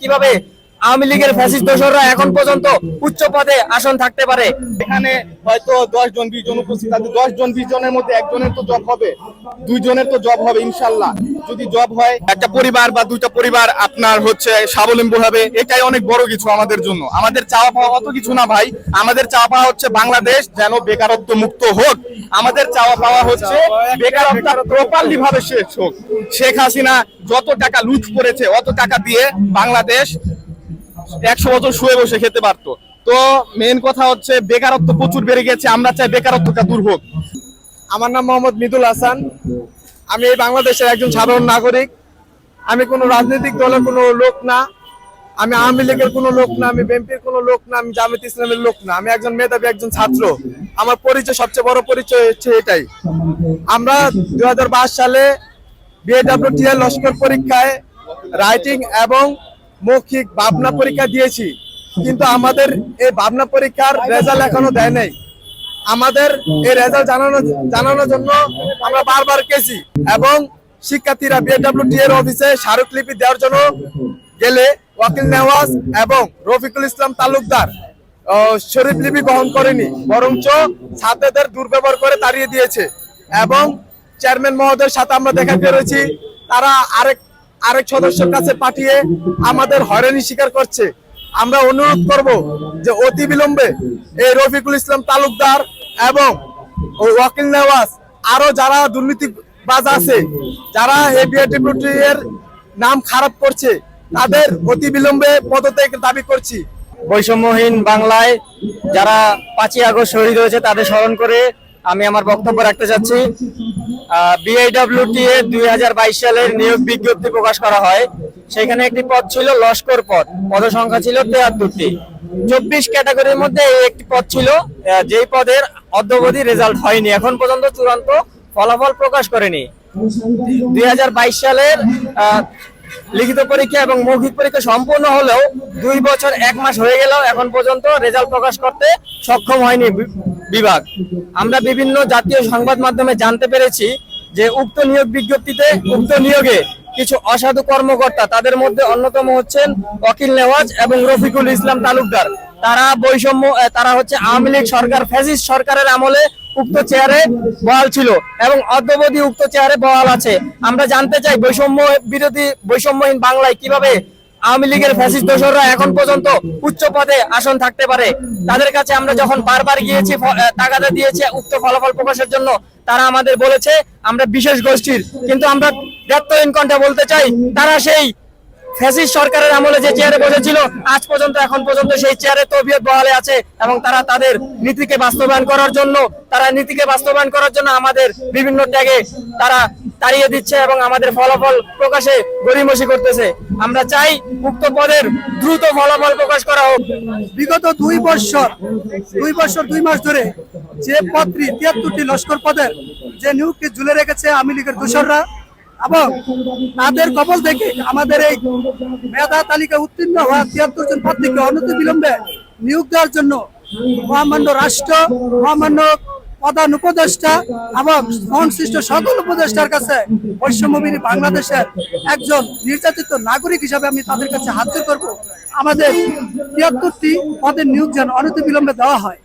কীভাবে আওয়ামী লীগের ফ্যাসিস্ট দোসররা এখন পর্যন্ত উচ্চ পদে আসন থাকতে পারে। এখানে হয়তো দশ জন, বিশ জন উপস্থিত আছে। দশ জন, বিশ জনের মধ্যে একজনের তো জব হবে। দুইজনের তো জব হবে, ইনশাল্লাহ। যদি জব হয়, একটা পরিবার বা দুইটা পরিবার আপনার হচ্ছে স্বাবলম্বী হবে, এটাই অনেক বড় কিছু আমাদের জন্য। আমাদের চাওয়া পাওয়া অত কিছু না ভাই। আমাদের চাওয়া পাওয়া হচ্ছে বাংলাদেশ যেন বেকারত্ব মুক্ত হোক। আমাদের চাওয়া পাওয়া হচ্ছে বেকারত্ব প্রপারলি ভাবে শেষ হোক। শেখ হাসিনা যত টাকা লুট করেছে, অত টাকা দিয়ে বাংলাদেশ একশো বছর শুয়ে বসে খেতে পারতো। তো মেন কথা হচ্ছে বেকারত্ব প্রচুর বেড়ে গেছে, আমরা চাই বেকারত্বটা দূর হোক। আমার নাম মোহাম্মদ মিদুল হাসান। আমি এই বাংলাদেশের একজন সাধারণ নাগরিক। আমি কোনো রাজনৈতিক দলের কোনো লোক না। আমি আওয়ামী লীগের কোনো লোক না, আমি বিএনপির কোনো লোক না, আমি জামাত ইসলামের লোক না। আমি একজন মেধাবী, একজন ছাত্র। আমার পরিচয়, সবচেয়ে বড় পরিচয় হচ্ছে এটাই। আমরা দু হাজার বাইশ সালে বিএডব্লিউটিএ লস্কর পরীক্ষায় রাইটিং এবং মৌখিক ভাবনা পরীক্ষা দিয়েছি। কিন্তু আমাদের এই ভাবনা পরীক্ষার রেজাল্ট এখনও দেয় নাই। আমাদের এই রেজাল্ট জানানো জানানোর জন্য আমরা বারবার গেছি এবং শিক্ষার্থীরা বিএডব্লিউটি এর অফিসে স্মারকলিপি দেওয়ার জন্য গেলে ওয়াকিল নেওয়াজ এবং রফিকুল ইসলাম তালুকদার শরীফ লিপি গ্রহণ করেনি। বরঞ্চ ছাত্রদের দুর্ব্যবহার করে তাড়িয়ে দিয়েছে। এবং চেয়ারম্যান মহোদয়ের সাথে আমরা দেখা করেছি তারা আরেক আরেক সদস্যের কাছে পাঠিয়ে আমাদের হয়রানি স্বীকার করছে। আমরা অনুরোধ করব যে অতি বিলম্বে এই রফিকুল ইসলাম তালুকদার এবং ওয়াকিল নেওয়াজ, আরও যারা দুর্নীতিবাজ আছে, যারা এই বিআরটিপিটি এর নাম খারাপ করছে, তাদের অতি বিলম্বে পদত্যাগ দাবি করছি। বৈষম্যহীন বাংলায় যারা পাঁচই আগস্ট শহীদ হয়েছে, তাদের স্মরণ করে আমি আমার বক্তব্য রাখতে চাচ্ছি বিআইডব্লিউটি এ দুই হাজার বাইশ সালের নিয়োগ বিজ্ঞপ্তি প্রকাশ করা হয়। সেখানে একটি পদ ছিল লস্কর পদ। পদ সংখ্যা ছিল তেহাত্তরটি চব্বিশ ক্যাটাগরির মধ্যে এই একটি পদ ছিল যেই পদের অদ্যবধি রেজাল্ট হয়নি। এখন পর্যন্ত চূড়ান্ত ফলাফল প্রকাশ করেনি। দুই হাজার বাইশ সালের লিখিত পরীক্ষা এবং মৌখিক পরীক্ষা সম্পূর্ণ হলেও দুই বছর এক মাস হয়ে গেলেও এখন পর্যন্ত রেজাল্ট প্রকাশ করতে সক্ষম হয়নি বিভাগ। আমরা বিভিন্ন জাতীয় সংবাদ মাধ্যমে জানতে পেরেছি যে উক্ত নিয়োগ বিজ্ঞপ্তিতে উক্ত নিয়োগে কিছু অসাধু কর্মকর্তা, তাদের মধ্যে অন্যতম হচ্ছেন অকিল নেওয়াজ এবং রফিকুল ইসলাম তালুকদার। তারা বৈষম্য তারা হচ্ছে আওয়ামী লীগ সরকার, ফ্যাসিস্ট সরকারের আমলে উক্ত চেয়ারে বহাল ছিল এবং অদ্যবধি উক্ত চেয়ারে বহাল আছে। আমরা জানতে চাই বৈষম্য বিরোধী বৈষম্যহীন বাংলায় কীভাবে আওয়ামী লীগের ফ্যাসিস্ট দোসররা এখন পর্যন্ত উচ্চ পদে আসন থাকতে পারে? তাদের কাছে আমরা যখন বারবার গিয়েছি তাগাদা দিয়েছি উক্ত ফলাফল প্রকাশের জন্য, তারা আমাদের বলেছে, আমরা বিশেষ গোষ্ঠীর। কিন্তু আমরা ব্যক্তহীন কণ্ঠে বলতে চাই, তারা সেই ফ্যাসিস্ট সরকারের আমলে যে চেয়ারে বসেছিল, আজ পর্যন্ত, এখন পর্যন্ত সেই চেয়ারে তবিয়ত বহালে আছে এবং তারা তাদের নীতিকে বাস্তবায়ন করার জন্য, তারা নীতিকে বাস্তবায়ন করার জন্য আমাদের বিভিন্ন ট্যাগে তারা তাড়িয়ে দিচ্ছে এবং আমাদের ফলাফল প্রকাশে গরিমসি করতেছে। আমরা চাই উক্ত পদের দ্রুত ফলাফল প্রকাশ করা হোক। বিগত দুই বছর দুই বছর, দুই মাস ধরে যে পদটি তিয়াত্তরটি লস্কর পদের যে নিয়োগকে ঝুলে রেখেছে আওয়ামী লীগের এবং তাদের কবল থেকে আমাদের এই মেধা তালিকা উত্তীর্ণ হওয়া তিয়াত্তর জন প্রার্থীকে অনতি বিলম্বে নিয়োগ দেওয়ার জন্য মহামান্য রাষ্ট্র, মহামান্য প্রধান উপদেষ্টা এবং সংশ্লিষ্ট সকল উপদেষ্টার কাছে বৈষম্যবিনী বাংলাদেশের একজন নির্যাতিত নাগরিক হিসাবে আমি তাদের কাছে হাত জোর করব। আমাদের তিয়াত্তরটি পদের নিয়োগ যেন অনতি বিলম্বে দেওয়া হয়।